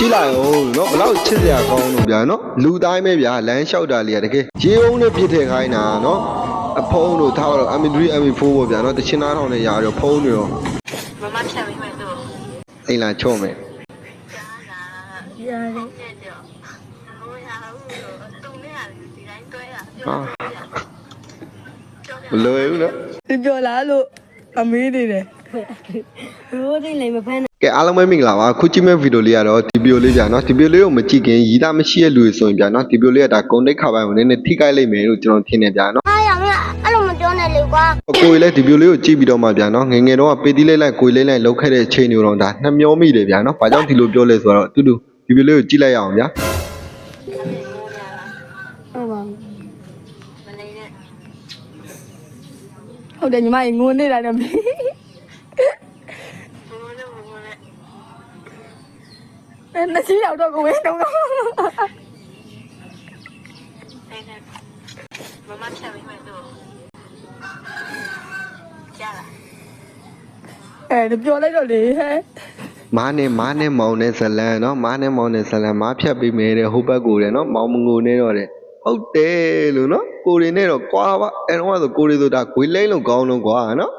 ကြည့်လိုက်အောင်နော်ဘလောက်ချစ်စရာကောင်းလို့ဗျာနော်လူတိုင်းပဲဗျာလမ်းလျှောက်တာလေးကတကယ်ရေအောင်နဲ့ပြစ်ထည့်ခိုင်းတာနော်အဖုံးတို့ထားတော့ M3 M4 ပေါ့ဗျာနော်တချင်သားထောင်နဲ့ရာရောဖုံးတွေရောမမဖြတ်ပေးမယ်တို့အိမ်လာချော့မယ်ကြားတာရတယ်ပြည့်တော့ဘိုးရဘူးသူနဲ့ကဒီတိုင်းတွဲတာဟာမလွယ်ဘူးနော်ဒီပြောလားလို့အမေးနေတယ် ရိုးသိလည်းမဖမ်းကဲအားလုံးပဲမင်္ဂလာပါခုကြည့်မဲ့ဗီဒီယိုလေးကတော့ဒီဗီဒီယိုလေးကြာနော်ဒီဗီဒီယိုလေးကိုမကြည့်ခင်ရည်သားမရှိတဲ့လူတွေဆိုရင်ဗျာနော်ဒီဗီဒီယိုလေးကဒါဂုံတိတ်ခါပိုင်းကိုနည်းနည်းထိခိုက်လိမ့်မယ်လို့ကျွန်တော်ထင်နေဗျာနော်အားရမင်းအဲ့လိုမပြောနဲ့လေကွာအကိုကြီးလည်းဒီဗီဒီယိုလေးကိုကြည့်ပြီးတော့မှဗျာနော်ငယ်ငယ်တော့ပေတီးလေးလိုက်ကိုကြီးလေးလိုက်လောက်ခဲ့တဲ့ချိန်တွေတော့ဒါနှမျောမိတယ်ဗျာနော်ဘာကြောင့်ဒီလိုပြောလဲဆိုတော့အတူတူဒီဗီဒီယိုလေးကိုကြည့်လိုက်ရအောင်ဗျာဟုတ်ပါမလေးနဲ့ဟုတ်တယ်ညီမကြီးငိုနေတာတော့မင်း ဘိုးနဲ့ဘိုးနဲ့ အဲ နှစ်ချီရောက်တော့ကိုဝင်းတော့အဲ့နဲ့မမဖြတ်ပေးမယ်တို့ကြားလားအဲဒီပြောလိုက်တော့လေဟဲ့မားနဲ့မားနဲ့မောင်နဲ့ဇလန်နော်မားနဲ့မောင်နဲ့ဇလန်မားဖြတ်ပေးမယ်တဲ့ဟိုဘက်ကိုတဲ့နော်မောင်မငိုနဲ့တော့တဲ့ဟုတ်တယ်လို့နော်ကိုရီနဲ့တော့ကွာပါအဲတော့ဆိုကိုရီဆိုတာဂွေလိမ့်လုံးကောင်းလုံးကွာနော်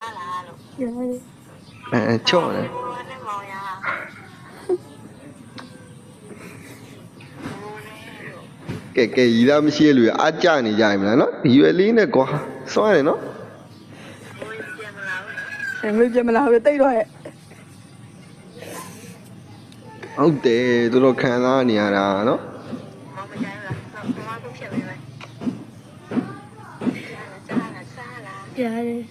ဟာလားလို့ရတယ် အဲအဲချော့တယ်ဘိုးနဲ့မောင်ရဘိုးနဲ့တို့ကဲကဲရည်သားမရှိတဲ့လူတွေအားကြနေကြရမလားနော်ဒီရွယ်လေးနဲ့ကွာစွမ်းတယ်နော်ဘိုးပြန်မလာဘူးအမေပြန်မလာဘူးတိတ်တော့ရဲ့ဟုတ်တယ်သူတို့ခံစားနေရတာနော်မမကြားလားမမတို့ဖြတ်ပေးမယ်ကြားလားကြားလားရတယ်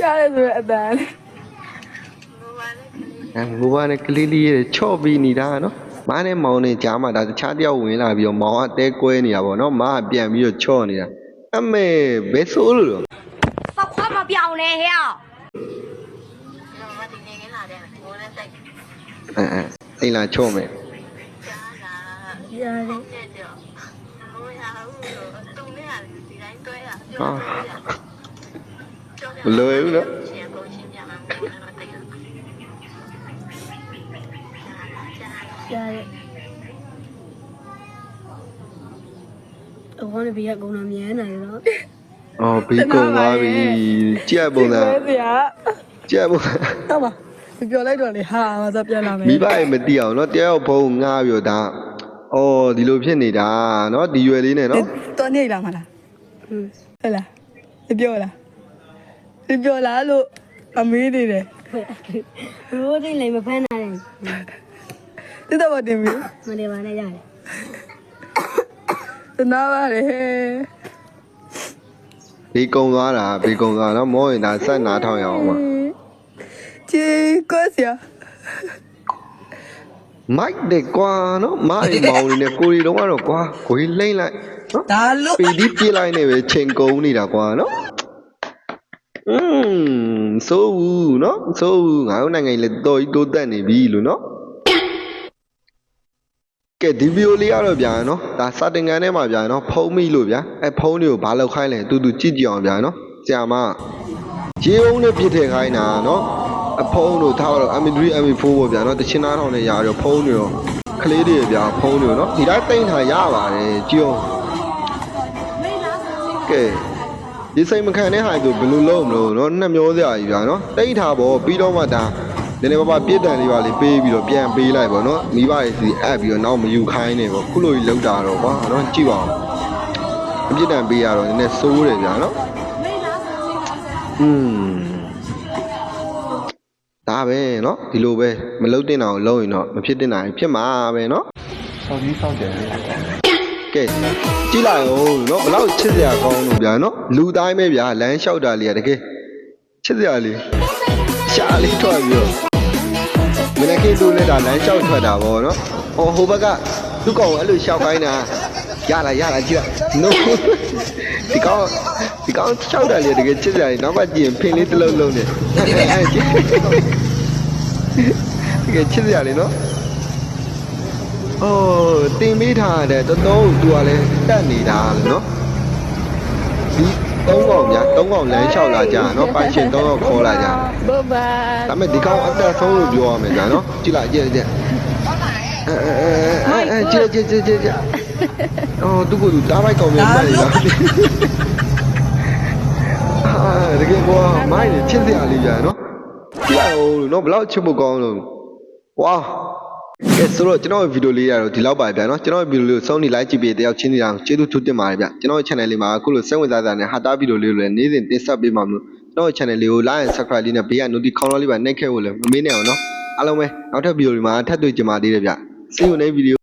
ရှားရဲဆိုတဲ့အတန်ဘိုးကလည်းအဲငိုပါနဲ့ကလေးလေးရဲ့ချော့ပြီးနေတာနော်မားနဲ့မောင်နဲ့ကြားမှာဒါတခြားတယောက်ဝင်လာပြီးတော့မောင်ကတဲကွဲနေတာပေါ့နော်မားကပြန်ပြီးတော့ချော့နေတာအမေဘယ်ဆိုးလို့လဲပေါက်ခွားမပြောင်းနဲ့ဟဲ့မမဒီနေကလာတယ်ဘိုးနဲ့တိုက်အဲအဲအိမ်လာချော့မယ်ကြားလားရတယ်ပြည့်တော့ဘိုးရဘူးသူနဲ့ကဒီတိုင်းတွဲတာဟာ မလွယ်ဘူးနော်ရှင်ကုန်ရှင်းပြမှာဘိုးနဲ့မသိဘူးကြားလားကြားလားရတယ်အဝမ်းဘီကကုန်တာမြင်နေတယ်နော်အော်ဘီကုံသွားပြီကြက်ပုံစံပဲစရာကြက်ပုံစံတော့ပါဒီပြောလိုက်တော့လေဟာမစပြန်လာမယ်မိဘရဲ့မသိအောင်နော်တယောက်ဘုံငားပြီးတော့ဒါအော်ဒီလိုဖြစ်နေတာနော်ဒီရွယ်လေးနဲ့နော်တော့နေလာမလားဟဲ့လားဒီပြောလား ဒီပြောလားလို့အမေးနေတယ်ရိုးသိလည်းမဖမ်းနိုင်တိတော့မတင်ဘူးမနေပါနဲ့ရတယ်သနာပါလေဘေကုံသွားတာဘေကုံသွားနော်မောရင်ဒါဆက်နာထောင်ရအောင်ပါချီကိုစရာမိုက်တယ်ကွာနော်မအိမ်မောင်နေနဲ့ကိုရီတော့ကတော့ကွာကိုရီလိမ့်လိုက်နော်ဒါလို့ပီဒီပြေးလိုက်နေပဲချိန်ကုန်နေတာကွာနော် อืมဆိုးဘူးနော်ဆိုးဘူးငါတို့နိုင်ငံကြီးလည်းတော်ကြီးတိုးတက်နေပြီလို့နော်ကဲဒီဗီဒီယိုလေးကတော့ဗျာနော်ဒါစတင်ကန်ထဲမှာဗျာနော်ဖုံးမိလို့ဗျာအဲဖုံးတွေကိုဘာလောက်ခိုင်းလဲတူတူကြည့်ကြည့်အောင်ဗျာနော်ဆရာမရေအောင်နဲ့ပြစ်ထည့်ခိုင်းတာနော်အဖုံးတို့ထားတော့ M3 M4 ပေါ့ဗျာနော်တချင်သားထောင်နဲ့ရာရောဖုံးတွေရောကလေးတွေဗျာဖုံးတွေရောနော်ဒီတိုင်းတိမ့်ထားရပါတယ်ကြည့်အောင်ကဲ ဒီစိတ်မခံတဲ့ဟာဆိုဘယ်လိုလုပ်မလို့เนาะနှစ်မျောစရာကြီးဗျာเนาะတိတ်ထားပေါ့ပြီးတော့မှဒါနည်းနည်းပါးပါးပြစ်တန်လေးပါလေးပေးပြီးတော့ပြန်ပေးလိုက်ပေါ့เนาะမိဘရဲ့စီအပ်ပြီးတော့နောက်မယူခိုင်းနေပေါ့ခုလိုကြီးလောက်တာတော့ကွာเนาะကြည့်ပါဦးအပြစ်တန်ပေးရတော့နည်းနည်းစိုးတယ်ဗျာเนาะอืมဒါပဲเนาะဒီလိုပဲမလုတ်တင်တာကိုလုံးရင်တော့မဖြစ်တင်တာကြီးဖြစ်မှာပဲเนาะ ဆောက်ကြီးဆောက်တယ်လေ ကဲကြည့်လိုက်အောင်နော်ဘလောက်ချစ်စရာကောင်းလို့ဗျာနော်လူတိုင်းပဲဗျာလမ်းလျှောက်တာလေးကတကယ်ချစ်စရာလေးရှာလေးထွက်ပြီးတော့မနေ့ကတူနဲ့ဒါလမ်းလျှောက်ထွက်တာပေါ့နော်ဟောဟိုဘက်ကသူ့ကောင်အဲ့လိုလျှောက်ခိုင်းတာရလာရလာကြည့်လိုက် no ဒီကောင်ဒီကောင်လျှောက်တာလေးတကယ်ချစ်စရာလေးနောက်မှကြည့်ရင်ဖင်လေးတစ်လုံးလုံးနဲ့အဲ့ကြည့်တကယ်ချစ်စရာလေးနော်။ အော်တင်ပေးထားတဲ့တတော်သူကလည်းတက်နေတာလို့နော်။ဒီသုံးကောင်ဗျာသုံးကောင်လမ်းလျှောက်လာကြတာနော်ပိုင်ရှင်သုံးကောင်ခေါ်လာကြတာဘဘဒါပေမဲ့ဒီကောင်အသက်ဆုံးလို့ပြောရမယ်ကြာနော်ကြည့်လိုက်ကြည့်ကြည့်အဲအဲအဲအဲကြည့်ကြည့်ကြည့်ကြည့်အော်သူကသူတားပိုက်ကောင်များမှတ်နေတာအာတကယ်ကွာမိုင်းချစ်စရာလေးကြာနော်ကြည့်အောင်လို့နော်ဘလောက်ချစ်ဖို့ကောင်းလို့ဝါ ကဲဆိုတော့ကျွန်တော်ဗီဒီယိုလေးရတော့ဒီလောက်ပါဗျာနော်ကျွန်တော်ဗီဒီယိုလေးကိုဆုံးနေလိုက်ကြည့်ပြီးတယောက်ချင်းနေတာကျေးဇူးထူးတင်ပါတယ်ဗျကျွန်တော် channel လေးမှာအခုလိုစိတ်ဝင်စားစရာနဲ့ဟာတာဗီဒီယိုလေးကိုလည်းနေ့စဉ်တင်ဆက်ပေးမှာမလို့ကျွန်တော် channel လေးကို like and subscribe လေးနဲ့ဘေးက notification ခေါင်းလေးပါနှိပ်ခဲ့ဖို့လည်းမမေ့နဲ့အောင်နော်အားလုံးပဲနောက်ထပ်ဗီဒီယိုတွေမှာထပ်တွေ့ကြပါသေးတယ်ဗျ see you next video